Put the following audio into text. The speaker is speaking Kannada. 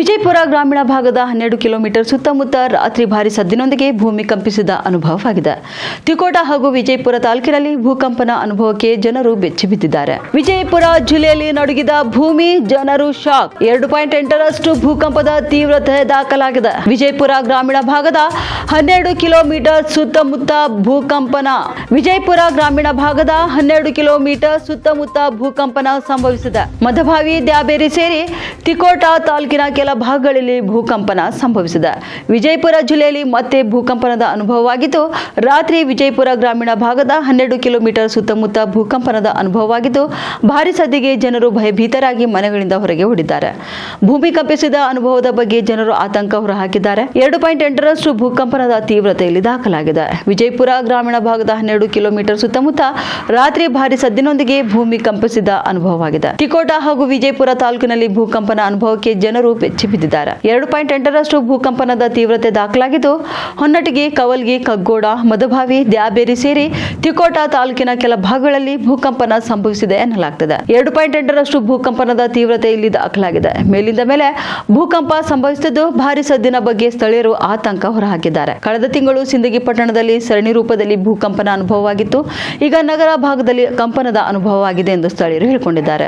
ವಿಜಯಪುರ ಗ್ರಾಮೀಣ ಭಾಗದ ಹನ್ನೆರಡು ಕಿಲೋಮೀಟರ್ ಸುತ್ತಮುತ್ತ ರಾತ್ರಿ ಭಾರಿ ಸದ್ದಿನೊಂದಿಗೆ ಭೂಮಿ ಕಂಪಿಸಿದ ಅನುಭವವಾಗಿದೆ. ತಿಕೋಟ ಹಾಗೂ ವಿಜಯಪುರ ತಾಲೂಕಿನಲ್ಲಿ ಭೂಕಂಪನ ಅನುಭವಕ್ಕೆ ಜನರು ಬೆಚ್ಚಿ ಬಿದ್ದಿದ್ದಾರೆ. ವಿಜಯಪುರ ಜಿಲ್ಲೆಯಲ್ಲಿ ನಡುಗಿದ ಭೂಮಿ, ಜನರು ಶಾಕ್. ಎರಡು ಪಾಯಿಂಟ್ ಎಂಟರಷ್ಟು ಭೂಕಂಪದ ತೀವ್ರತೆ ದಾಖಲಾಗಿದೆ. ವಿಜಯಪುರ ಗ್ರಾಮೀಣ ಭಾಗದ ಹನ್ನೆರಡು ಕಿಲೋಮೀಟರ್ ಸುತ್ತಮುತ್ತ ಭೂಕಂಪನ. ವಿಜಯಪುರ ಗ್ರಾಮೀಣ ಭಾಗದ ಹನ್ನೆರಡು ಕಿಲೋಮೀಟರ್ ಸುತ್ತಮುತ್ತ ಭೂಕಂಪನ ಸಂಭವಿಸಿದೆ. ಮಧಭಾವಿ ದ್ಯಾಬೇರಿ ಸೇರಿ ತಿಕೋಟಾ ತಾಲೂಕಿನ ಕೆಲ ಭಾಗಗಳಲ್ಲಿ ಭೂಕಂಪನ ಸಂಭವಿಸಿದೆ. ವಿಜಯಪುರ ಜಿಲ್ಲೆಯಲ್ಲಿ ಮತ್ತೆ ಭೂಕಂಪನದ ಅನುಭವವಾಗಿದ್ದು, ರಾತ್ರಿ ವಿಜಯಪುರ ಗ್ರಾಮೀಣ ಭಾಗದ ಹನ್ನೆರಡು ಕಿಲೋಮೀಟರ್ ಸುತ್ತಮುತ್ತ ಭೂಕಂಪನದ ಅನುಭವವಾಗಿದ್ದು, ಭಾರಿ ಸದ್ದಿಗೆ ಜನರು ಭಯಭೀತರಾಗಿ ಮನೆಗಳಿಂದ ಹೊರಗೆ ಓಡಿದ್ದಾರೆ. ಭೂಮಿ ಕಂಪಿಸಿದ ಅನುಭವದ ಬಗ್ಗೆ ಜನರು ಆತಂಕ ಹೊರಹಾಕಿದ್ದಾರೆ. ಎರಡು ಪಾಯಿಂಟ್ ಎಂಟರಷ್ಟು ಭೂಕಂಪನದ ತೀವ್ರತೆಯಲ್ಲಿ ದಾಖಲಾಗಿದೆ. ವಿಜಯಪುರ ಗ್ರಾಮೀಣ ಭಾಗದ ಹನ್ನೆರಡು ಕಿಲೋಮೀಟರ್ ಸುತ್ತಮುತ್ತ ರಾತ್ರಿ ಭಾರಿ ಸದ್ದಿನೊಂದಿಗೆ ಭೂಮಿ ಕಂಪಿಸಿದ ಅನುಭವವಾಗಿದೆ. ತಿಕೋಟಾ ಹಾಗೂ ವಿಜಯಪುರ ತಾಲೂಕಿನಲ್ಲಿ ಭೂಕಂಪನ ಅನುಭವಕ್ಕೆ ಜನರು ಬೆಚ್ಚಿ ಬಿದ್ದಿದ್ದಾರೆ. ಎರಡು ಪಾಯಿಂಟ್ ಎಂಟರಷ್ಟು ಭೂಕಂಪನದ ತೀವ್ರತೆ ದಾಖಲಾಗಿದ್ದು, ಹೊನ್ನಟಿಗೆ, ಕವಲ್ಗಿ, ಕಗ್ಗೋಡ ಮದಭಾವಿ ದ್ಯಾಬೇರಿ ಸೇರಿ ತಿಕೋಟಾ ತಾಲೂಕಿನ ಕೆಲ ಭಾಗಗಳಲ್ಲಿ ಭೂಕಂಪನ ಸಂಭವಿಸಿದೆ ಎನ್ನಲಾಗ್ತದೆ. ಎರಡು ಪಾಯಿಂಟ್ ಎಂಟರಷ್ಟು ಭೂಕಂಪನದ ತೀವ್ರತೆ ಇಲ್ಲಿ ದಾಖಲಾಗಿದೆ. ಮೇಲಿಂದ ಮೇಲೆ ಭೂಕಂಪ ಸಂಭವಿಸಿದ್ದು, ಭಾರಿ ಸದ್ದಿನ ಬಗ್ಗೆ ಸ್ಥಳೀಯರು ಆತಂಕ ಹೊರಹಾಕಿದ್ದಾರೆ. ಕಳೆದ ತಿಂಗಳು ಸಿಂದಗಿ ಪಟ್ಟಣದಲ್ಲಿ ಸರಣಿ ರೂಪದಲ್ಲಿ ಭೂಕಂಪನ ಅನುಭವವಾಗಿತ್ತು. ಈಗ ನಗರ ಭಾಗದಲ್ಲಿ ಕಂಪನದ ಅನುಭವವಾಗಿದೆ ಎಂದು ಸ್ಥಳೀಯರು ಹೇಳಿಕೊಂಡಿದ್ದಾರೆ.